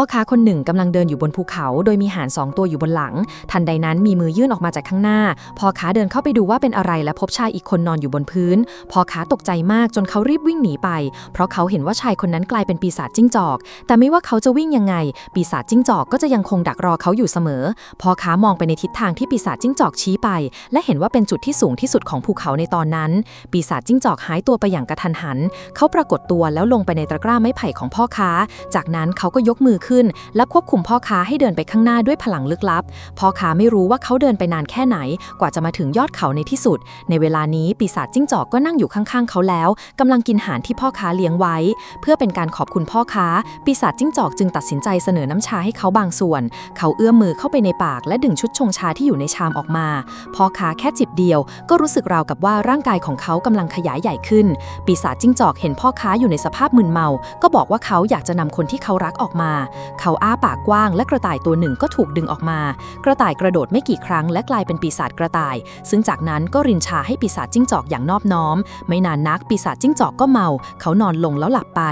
พ่อค้าคนหนึ่งกำลังเดินอยู่บนภูเขา โดยมีห่านสองตัวอยู่บนหลัง ทันใดนั้นมีมือยื่นออกมาจากข้างหน้า พ่อค้าเดินเข้าไปดูว่าเป็นอะไรและพบชายอีกคนนอนอยู่บนพื้น พ่อค้าตกใจมากจนเขารีบวิ่งหนีไป เพราะเขาเห็นว่าชายคนนั้นกลายเป็นปีศาจจิ้งจอก แต่ไม่ว่าเขาจะวิ่งยังไง ปีศาจจิ้งจอกก็จะยังคงดักรอเขาอยู่เสมอ พ่อค้ามองไปในทิศทางที่ปีศาจจิ้งจอกชี้ไป และเห็นว่าเป็นจุดที่สูงที่สุดของภูเขาในตอนนั้น ปีศาจจิ้งจอกหายตัวไปอย่างกระทันหัน เขาปรากฏตัวแล้วลงไปในตะกร้าไม้ไผ่ของพ่อค้า จากนั้นเขาก็ยกมือขึ้น และควบคุมพ่อค้าให้เดินไปข้างหน้าด้วยพลังลึกลับ พ่อค้าไม่รู้ว่าเขาเดินไปนานแค่ไหน กว่าจะมาถึงยอดเขาในที่สุด ในเวลานี้ปีศาจจิ้งจอกก็นั่งอยู่ข้างๆ เขาแล้วกำลังกินอาหารที่พ่อค้าเลี้ยงไว้ เพื่อเป็นการขอบคุณพ่อค้า ปีศาจจิ้งจอกจึงตัดสินใจเสนอน้ำชาให้เขาบางส่วน เขาเอื้อมมือเข้าไปในปากและดึงชุดชงชาที่อยู่ในชามออกมา พ่อค้าแค่จิบเดียว ก็รู้สึกราวกับว่าร่างกายของเขากำลังขยายใหญ่ขึ้น ปีศาจจิ้งจอกเห็นพ่อค้าอยู่ในสภาพมึนเมา ก็บอกว่าเขาอยากจะนำคนที่เขารักออกมาเขาอ้าปากกว้างและกระต่ายตัวหนึ่งก็ถูกดึงออกมา กระต่ายกระโดดไม่กี่ครั้งและกลายเป็นปีศาจกระต่าย ซึ่งจากนั้นก็รินชาให้ปีศาจจิ้งจอกอย่างนอบน้อม ไม่นานนักปีศาจจิ้งจอกก็เมา เขานอนลงแล้วหลับไป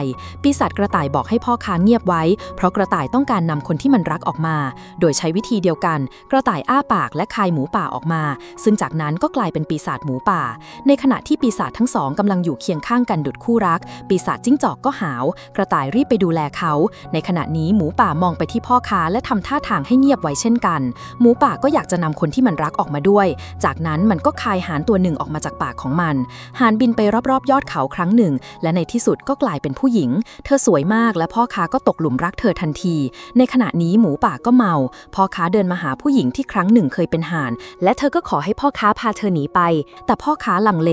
ปีศาจกระต่ายบอกให้พ่อค้าเงียบไว้ เพราะกระต่ายต้องการนำคนที่มันรักออกมา โดยใช้วิธีเดียวกัน กระต่ายอ้าปากและคายหมูป่าออกมา ซึ่งจากนั้นก็กลายเป็นปีศาจหมูป่า ในขณะที่ปีศาจทั้งสองกำลังอยู่เคียงข้างกันดุดคู่รัก ปีศาจจิ้งจอกก็หาว กระต่ายรีบไปดูแลเขา ในขณะนี้นี้หมูป่ามองไปที่พ่อค้าและทำท่าทางให้เงียบไว้เช่นกัน หมูป่าก็อยากจะนำคนที่มันรักออกมาด้วย จากนั้นมันก็คายหานตัวหนึ่งออกมาจากปากของมัน หานบินไปรอบๆ ยอดเขาครั้งหนึ่ง และในที่สุดก็กลายเป็นผู้หญิง เธอสวยมากและพ่อค้าก็ตกหลุมรักเธอทันที ในขณะนี้หมูป่าก็เมา พ่อค้าเดินมาหาผู้หญิงที่ครั้งหนึ่งเคยเป็นหาน และเธอก็ขอให้พ่อค้าพาเธอหนีไป แต่พ่อค้าลังเล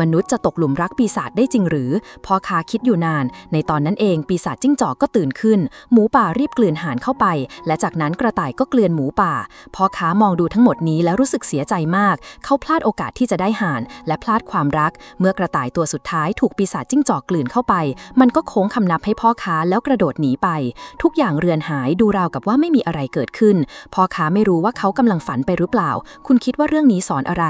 มนุษย์จะตกหลุมรักปีศาจได้จริงหรือ พ่อค้าคิดอยู่นาน ในตอนนั้นเองปีศาจจิ้งจอกก็ตื่นขึ้น หมูป่ารีบกลืนหานเข้าไป และจากนั้นกระต่ายก็เกลือนหมูป่าพ่อค้ามองดูทั้งหมดนี้แล้วรู้สึกเสียใจมาก เขาพลาดโอกาสที่จะได้หาน และพลาดความรัก เมื่อกระต่ายตัวสุดท้ายถูกปีศาจจิ้งจอกกลืนเข้าไป มันก็โค้งคำนับให้พ่อค้าแล้วกระโดดหนีไป ทุกอย่างเรือนหายดูราวกับว่าไม่มีอะไรเกิดขึ้น พ่อค้าไม่รู้ว่าเขากำลังฝันไปหรือเปล่า คุณคิดว่าเรื่องนี้สอนอะไร